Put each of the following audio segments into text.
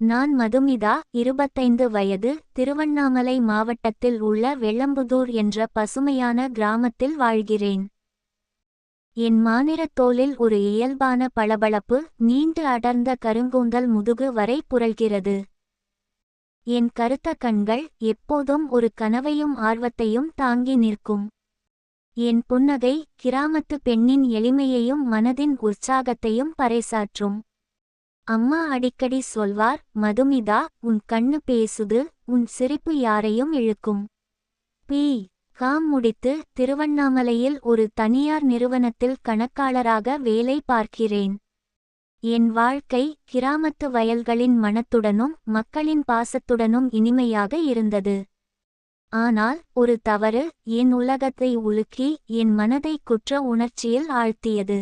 நான் மதுமிதா இருபத்தைந்து வயது திருவண்ணாமலை மாவட்டத்தில் உள்ள வெள்ளம்புதூர் என்ற பசுமையான கிராமத்தில் வாழ்கிறேன். என் மாநிலத் தோலில் ஒரு இயல்பான பளபளப்பு நீண்டு அடர்ந்த கருங்கூந்தல் முதுகு வரை புரள்கிறது. என் கருத்த கண்கள் எப்போதும் ஒரு கனவையும் ஆர்வத்தையும் தாங்கி நிற்கும். என் புன்னகை கிராமத்து பெண்ணின் எளிமையையும் மனதின் உற்சாகத்தையும் பறைசாற்றும். அம்மா அடிக்கடி சொல்வார் மதுமிதா உன் கண்ணு பேசுது உன் சிரிப்பு யாரையும் இழுக்கும். பி. காம் முடித்து திருவண்ணாமலையில் ஒரு தனியார் நிறுவனத்தில் கணக்காளராக வேலை பார்க்கிறேன். என் வாழ்க்கை கிராமத்து வயல்களின் மனத்துடனும் மக்களின் பாசத்துடனும் இனிமையாக இருந்தது. ஆனால் ஒரு தவறு என் உலகத்தை உலுக்கி என் மனதை குற்ற உணர்ச்சியில் ஆழ்த்தியது.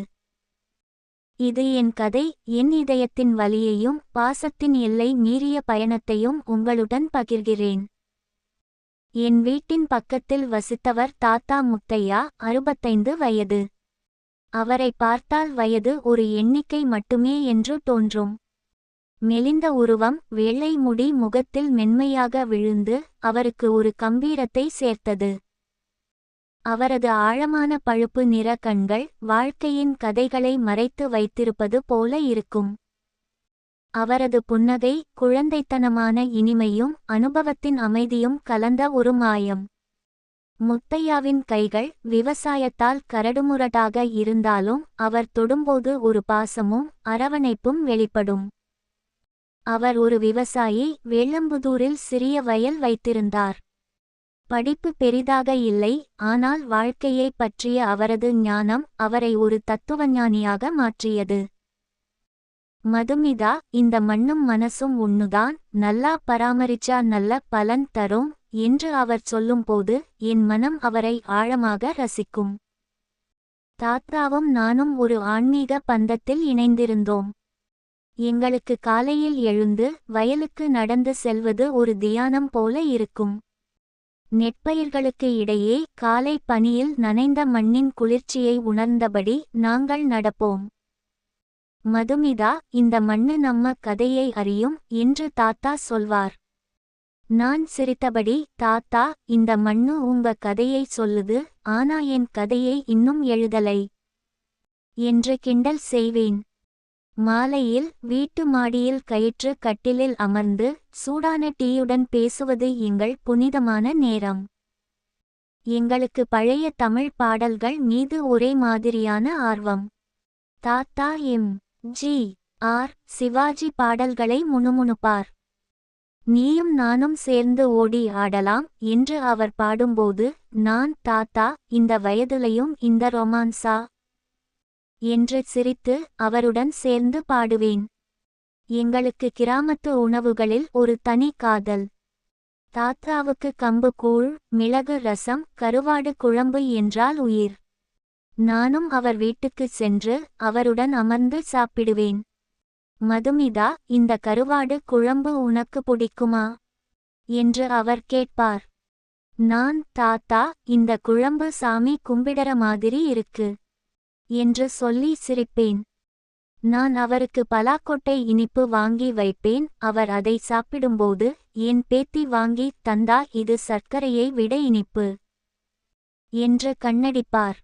இது என் கதை. என் இதயத்தின் வலியையும் பாசத்தின் எல்லை மீறிய பயணத்தையும் உங்களுடன் பகிர்கிறேன். என் வீட்டின் பக்கத்தில் வசித்தவர் தாத்தா முத்தையா அறுபத்தைந்து வயது. அவரை பார்த்தால் வயது ஒரு எண்ணிக்கை மட்டுமே என்று தோன்றும். மெலிந்த உருவம் வெள்ளை முடி முகத்தில் மென்மையாக விழுந்து அவருக்கு ஒரு கம்பீரத்தை சேர்த்தது. அவரது ஆழமான பழுப்பு நிற கண்கள் வாழ்க்கையின் கதைகளை மறைத்து வைத்திருப்பது போல இருக்கும். அவரது புன்னகை குழந்தைத்தனமான இனிமையும் அனுபவத்தின் அமைதியும் கலந்த ஒரு மாயம். முத்தையாவின் கைகள் விவசாயத்தால் கரடுமுரடாக இருந்தாலும் அவர் தொடும்போது ஒரு பாசமும் அரவணைப்பும் வெளிப்படும். அவர் ஒரு விவசாயி வேளம்புதூரில் சிறிய வயல் வைத்திருந்தார். படிப்பு பெரிதாக இல்லை ஆனால் வாழ்க்கையைப் பற்றிய அவரது ஞானம் அவரை ஒரு தத்துவஞானியாக மாற்றியது. மதுமிதா இந்த மண்ணும் மனசும் உன்னுதான் நல்லா பராமரிச்சா நல்ல பலன் தரும் என்று அவர் சொல்லும்போது என் மனம் அவரை ஆழமாக ரசிக்கும். தாத்தாவும் நானும் ஒரு ஆன்மீக பந்தத்தில் இணைந்திருந்தோம். எங்களுக்கு காலையில் எழுந்து வயலுக்கு நடந்து செல்வது ஒரு தியானம் போல இருக்கும். நெற்பயிர்களுக்கு இடையே காலை பனியில் நனைந்த மண்ணின் குளிர்ச்சியை உணர்ந்தபடி நாங்கள் நடப்போம். மதுமிதா இந்த மண்ணு நம்ம கதையை அறியும் என்று தாத்தா சொல்வார். நான் சிரித்தபடி தாத்தா இந்த மண்ணு உங்க கதையை சொல்லுது ஆனா என் கதையை இன்னும் எழுதலை என்று கிண்டல் செய்வேன். மாலையில் வீட்டு மாடியில் கயிற்று கட்டிலில் அமர்ந்து சூடான டீயுடன் பேசுவது எங்கள் புனிதமான நேரம். எங்களுக்கு பழைய தமிழ் பாடல்கள் மீது ஒரே மாதிரியான ஆர்வம். தாத்தா எம். ஜி. ஆர். சிவாஜி பாடல்களை முணுமுணுப்பார். நீயும் நானும் சேர்ந்து ஓடி ஆடலாம் என்று அவர் பாடும்போது நான் தாத்தா இந்த வயதுலையும் இந்த ரொமான்ஸா? என்று சிரித்து அவருடன் சேர்ந்து பாடுவேன். எங்களுக்கு கிராமத்து உணவுகளில் ஒரு தனி காதல். தாத்தாவுக்கு கம்பு கூழ் மிளகு ரசம் கருவாடு குழம்பு என்றால் உயிர். நானும் அவர் வீட்டுக்குச் சென்று அவருடன் அமர்ந்து சாப்பிடுவேன். மதுமிதா இந்த கருவாடு குழம்பு உனக்கு பிடிக்குமா? என்று அவர் கேட்பார். நான் தாத்தா இந்த குழம்பு சாமி கும்பிடற மாதிரி இருக்கு. என்று சொல்லி சிரிப்பேன். நான் அவருக்கு பலாக்கொட்டை இனிப்பு வாங்கி வைப்பேன் அவர் அதை சாப்பிடும்போது என் பேத்தி வாங்கி தந்தா இது சர்க்கரையை விட இனிப்பு என்று கண்ணடிப்பார்.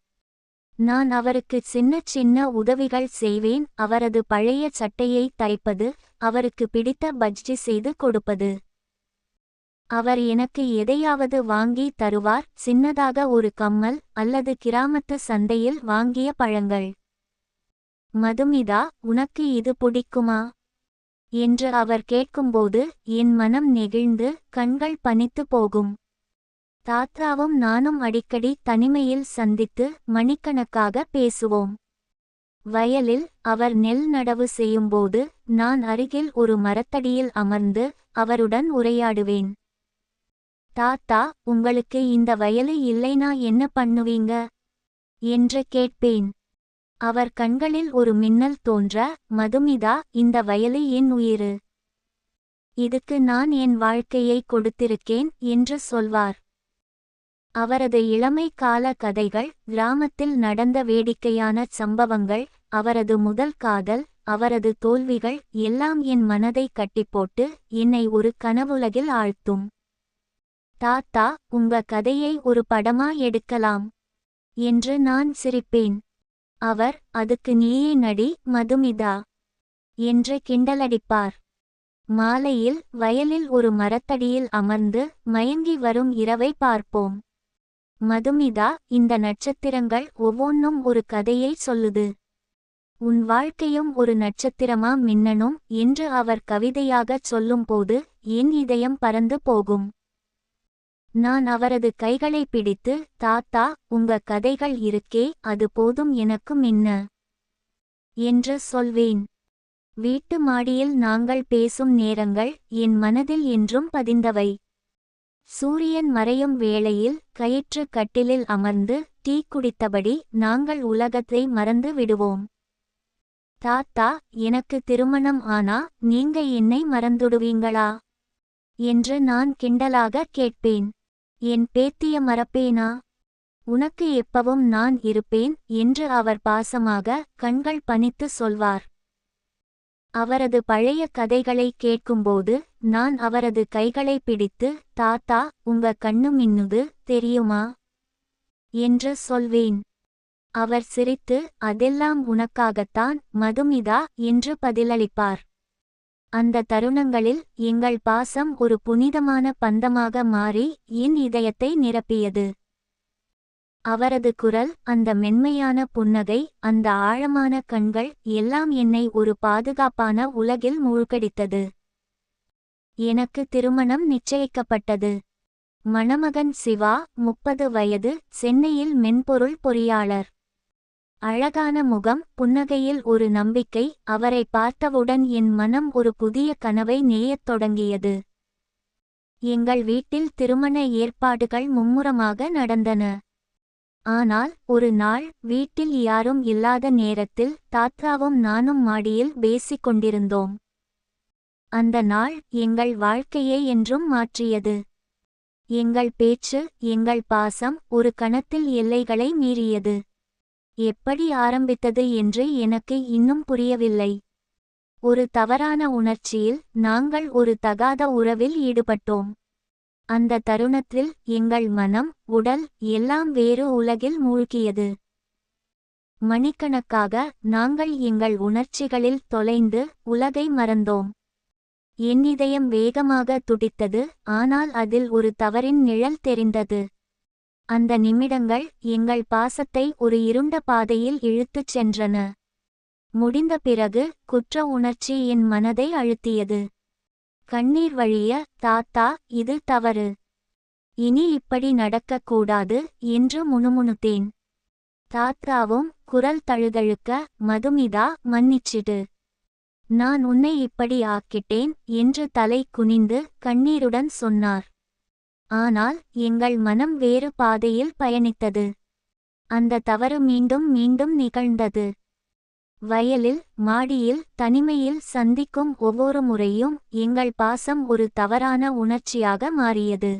நான் அவருக்கு சின்ன சின்ன உதவிகள் செய்வேன் அவரது பழைய சட்டையை தைப்பது அவருக்கு பிடித்த பஜ்ஜி செய்து கொடுப்பது. அவர் எனக்கு எதையாவது வாங்கி தருவார் சின்னதாக ஒரு கம்மல் அல்லது கிராமத்து சந்தையில் வாங்கிய பழங்கள். மதுமிதா உனக்கு இது பிடிக்குமா? என்று அவர் கேட்கும்போது என் மனம் நெகிழ்ந்து கண்கள் பனித்து போகும். தாத்தாவும் நானும் அடிக்கடி தனிமையில் சந்தித்து மணிக்கணக்காக பேசுவோம். வயலில் அவர் நெல் நடவு செய்யும்போது நான் அருகில் ஒரு மரத்தடியில் அமர்ந்து அவருடன் உரையாடுவேன். தாத்தா உங்களுக்கு இந்த வயலு இல்லைனா என்ன பண்ணுவீங்க? என்று கேட்பேன். அவர் கண்களில் ஒரு மின்னல் தோன்ற மதுமிதா இந்த வயலு என் உயிரு. இதுக்கு நான் என் வாழ்க்கையை கொடுத்திருக்கேன் என்று சொல்வார். அவரது இளமை கால கதைகள் கிராமத்தில் நடந்த வேடிக்கையான சம்பவங்கள் அவரது முதல் காதல் அவரது தோல்விகள் எல்லாம் என் மனதை கட்டிப்போட்டு என்னை ஒரு கனவுலகில் ஆழ்த்தும். தாத்தா உங்க கதையை ஒரு படமா எடுக்கலாம். என்று நான் சிரிப்பேன். அவர் அதுக்கு நீயே நடி மதுமிதா என்று கிண்டலடிப்பார். மாலையில் வயலில் ஒரு மரத்தடியில் அமர்ந்து மயங்கி வரும் இரவை பார்ப்போம். மதுமிதா இந்த நட்சத்திரங்கள் ஒவ்வொன்றும் ஒரு கதையை சொல்லுது. உன் வாழ்க்கையும் ஒரு நட்சத்திரமா மின்னணும் என்று அவர் கவிதையாகச் சொல்லும்போது என் இதயம் பறந்து போகும். நான் அவரது கைகளை பிடித்து தாத்தா உங்க கதைகள் இருக்கே அது போதும் எனக்கும் என்ன என்று சொல்வேன். வீட்டு மாடியில் நாங்கள் பேசும் நேரங்கள் என் மனதில் என்றும் பதிந்தவை. சூரியன் மறையும் வேளையில் கயிற்று கட்டிலில் அமர்ந்து டீ குடித்தபடி நாங்கள் உலகத்தை மறந்து விடுவோம். தாத்தா எனக்கு திருமணம் ஆனா நீங்க என்னை மறந்துடுவீங்களா என்று நான் கிண்டலாக கேட்பேன். என் பேத்திய மறப்பேனா உனக்கு எப்பவும் நான் இருப்பேன் என்று அவர் பாசமாக கண்கள் பணித்து சொல்வார். அவரது பழைய கதைகளை கேட்கும்போது நான் அவரது கைகளை பிடித்து தாத்தா உங்க கண்ணு மின்னுது தெரியுமா என்று சொல்வேன். அவர் சிரித்து அதெல்லாம் உனக்காகத்தான் மதுமிதா என்று பதிலளிப்பார். அந்த தருணங்களில் எங்கள் பாசம் ஒரு புனிதமான பந்தமாக மாறி என் இதயத்தை நிரப்பியது. அவரது குரல் அந்த மென்மையான புன்னகை அந்த ஆழமான கண்கள் எல்லாம் என்னை ஒரு பாதுகாப்பான உலகில் மூழ்கடித்தது. எனக்கு திருமணம் நிச்சயிக்கப்பட்டது. மணமகன் சிவா முப்பது வயது சென்னையில் மென்பொருள் பொறியாளர். அழகான முகம் புன்னகையில் ஒரு நம்பிக்கை அவரை பார்த்தவுடன் என் மனம் ஒரு புதிய கனவை நெய்யத் தொடங்கியது. எங்கள் வீட்டில் திருமண ஏற்பாடுகள் மும்முரமாக நடந்தன. ஆனால் ஒரு நாள் வீட்டில் யாரும் இல்லாத நேரத்தில் தாத்தாவும் நானும் மாடியில் பேசிக் கொண்டிருந்தோம் அந்த நாள் எங்கள் வாழ்க்கையே என்றும் மாற்றியது. எங்கள் பேச்சு எங்கள் பாசம் ஒரு கணத்தில் எல்லைகளை மீறியது. எப்படி ஆரம்பித்தது என்று எனக்கு இன்னும் புரியவில்லை. ஒரு தவறான உணர்ச்சியில் நாங்கள் ஒரு தகாத உறவில் ஈடுபட்டோம். அந்த தருணத்தில் எங்கள் மனம் உடல் எல்லாம் வேறு உலகில் மூழ்கியது. மணிக்கணக்காக நாங்கள் எங்கள் உணர்ச்சிகளில் தொலைந்து உலகை மறந்தோம். என் இதயம் வேகமாக துடித்தது ஆனால் அதில் ஒரு தவறின் நிழல் தெரிந்தது. அந்த நிமிடங்கள் எங்கள் பாசத்தை ஒரு இருண்ட பாதையில் இழுத்துச் சென்றன. முடிந்த பிறகு குற்ற உணர்ச்சி என் மனதை அழுத்தியது. கண்ணீர் வழிய தாத்தா இது தவறு. இனி இப்படி நடக்கக்கூடாது என்று முணுமுணுத்தேன். தாத்தாவும் குரல் தழுதழுக்க மதுமிதா மன்னிச்சிடு. நான் உன்னை இப்படி ஆக்கிட்டேன் என்று தலை குனிந்து கண்ணீருடன் சொன்னார். ஆனால் எங்கள் மனம் வேறு பாதையில் பயணித்தது. அந்த தவறு மீண்டும் மீண்டும் நிகழ்ந்தது. வயலில் மாடியில் தனிமையில் சந்திக்கும் ஒவ்வொரு முறையும் எங்கள் பாசம் ஒரு தவறான உணர்ச்சியாக மாறியது.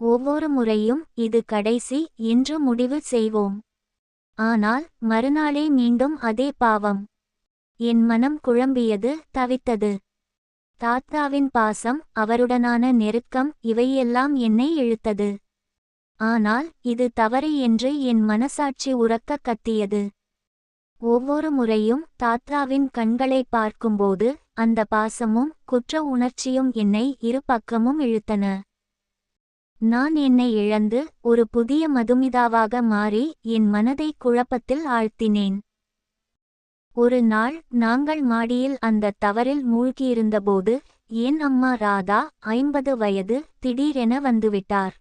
ஒவ்வொரு முறையும் இது கடைசி என்று முடிவு செய்வோம். ஆனால் மறுநாளே மீண்டும் அதே பாவம். என் மனம் குழம்பியது தவித்தது. தாத்தாவின் பாசம் அவருடனான நெருக்கம் இவையெல்லாம் என்னை இழுத்தது. ஆனால் இது தவறு என்று என் மனசாட்சி உறக்க கத்தியது. ஒவ்வொரு முறையும் தாத்தாவின் கண்களை பார்க்கும்போது அந்த பாசமும் குற்ற உணர்ச்சியும் என்னை இரு பக்கமும் இழுத்தன. நான் என்னை இழந்து ஒரு புதிய மதுமிதாவாக மாறி என் மனதை குழப்பத்தில் ஆழ்த்தினேன். ஒரு நாள் நாங்கள் மாடியில் அந்த தவறில் மூழ்கியிருந்தபோது என் அம்மா ராதா ஐம்பது வயது திடீரென வந்துவிட்டார்.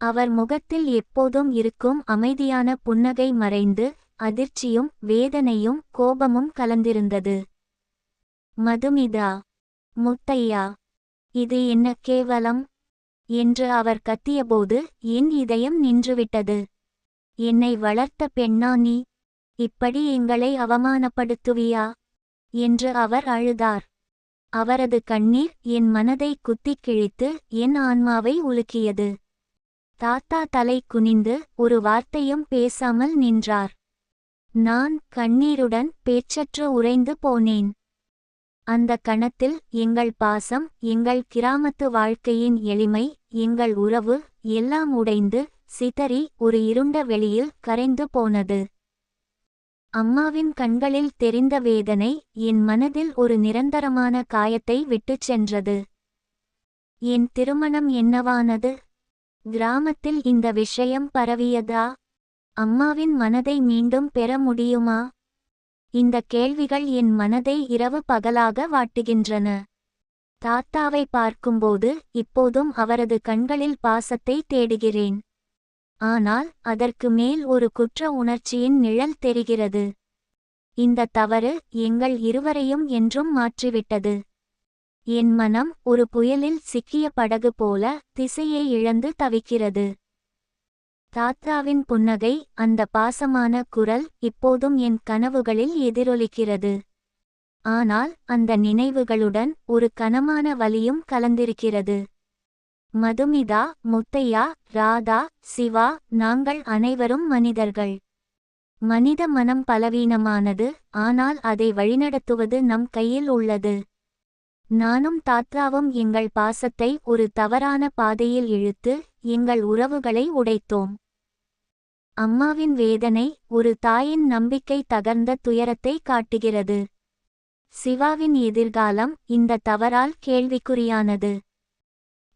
அவர் முகத்தில் எப்போதும் இருக்கும் அமைதியான புன்னகை மறைந்து அதிர்ச்சியும் வேதனையும் கோபமும் கலந்திருந்தது. மதுமிதா முத்தையா இது என்ன கேவலம் என்று அவர் கத்தியபோது என் இதயம் நின்றுவிட்டது. என்னை வளர்த்த பெண்ணா நீ? இப்படி எங்களை அவமானப்படுத்துவியா? என்று அவர் அழுதார். அவரது கண்ணீர் என் மனதை குத்திக் கிழித்து என் ஆன்மாவை உலுக்கியது. தாத்தா தலை குனிந்து ஒரு வார்த்தையும் பேசாமல் நின்றார். நான் கண்ணீருடன் பேச்சற்று உறைந்து போனேன். அந்த கணத்தில் எங்கள் பாசம் எங்கள் கிராமத்து வாழ்க்கையின் எளிமை எங்கள் உறவு எல்லாம் உடைந்து சிதறி ஒரு இருண்ட வெளியில் கரைந்து போனது. அம்மாவின் கண்களில் தெரிந்த வேதனை என் மனதில் ஒரு நிரந்தரமான காயத்தை விட்டுச் சென்றது. என் திருமணம் என்னவானது? கிராமத்தில் இந்த விஷயம் பரவியதா? அம்மாவின் மனதை மீண்டும் பெற முடியுமா? இந்த கேள்விகள் என் மனதை இரவு பகலாக வாட்டுகின்றன. தாத்தாவை பார்க்கும்போது இப்போதும் அவரது கண்களில் பாசத்தை தேடுகிறேன். ஆனால் அதற்கு மேல் ஒரு குற்ற உணர்ச்சியின் நிழல் தெரிகிறது. இந்த தவறு எங்கள் இருவரையும் என்றும் மாற்றிவிட்டது. என் மனம் ஒரு புயலில் சிக்கிய படகு போல திசையை இழந்து தவிக்கிறது. தாத்தாவின் புன்னகை அந்த பாசமான குரல் இப்போதும் என் கனவுகளில் எதிரொலிக்கிறது. ஆனால் அந்த நினைவுகளுடன் ஒரு கனமான வலியும் கலந்திருக்கிறது. மதுமிதா முத்தையா ராதா சிவா நாங்கள் அனைவரும் மனிதர்கள். மனித மனம் பலவீனமானது ஆனால் அதை வழிநடத்துவது நம் கையில் உள்ளது. நானும் தாத்ராவும் எங்கள் பாசத்தை ஒரு தவறான பாதையில் இழுத்து எங்கள் உறவுகளை உடைத்தோம். அம்மாவின் வேதனை ஒரு தாயின் நம்பிக்கை தகர்ந்த துயரத்தை காட்டுகிறது. சிவாவின் எதிர்காலம் இந்த தவறால் கேள்விக்குறியானது.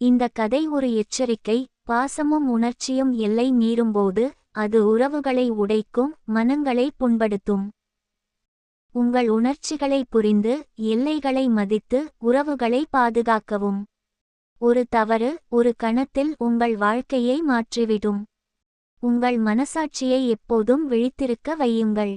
இந்த கதை ஒரு எச்சரிக்கை பாசமும் உணர்ச்சியும் எல்லை மீறும்போது அது உறவுகளை உடைக்கும் மனங்களை புண்படுத்தும். உங்கள் உணர்ச்சிகளை புரிந்து எல்லைகளை மதித்து உறவுகளை பாதுகாக்கவும். ஒரு தவறு ஒரு கணத்தில் உங்கள் வாழ்க்கையை மாற்றிவிடும். உங்கள் மனசாட்சியை எப்போதும் விழித்திருக்க வையுங்கள்.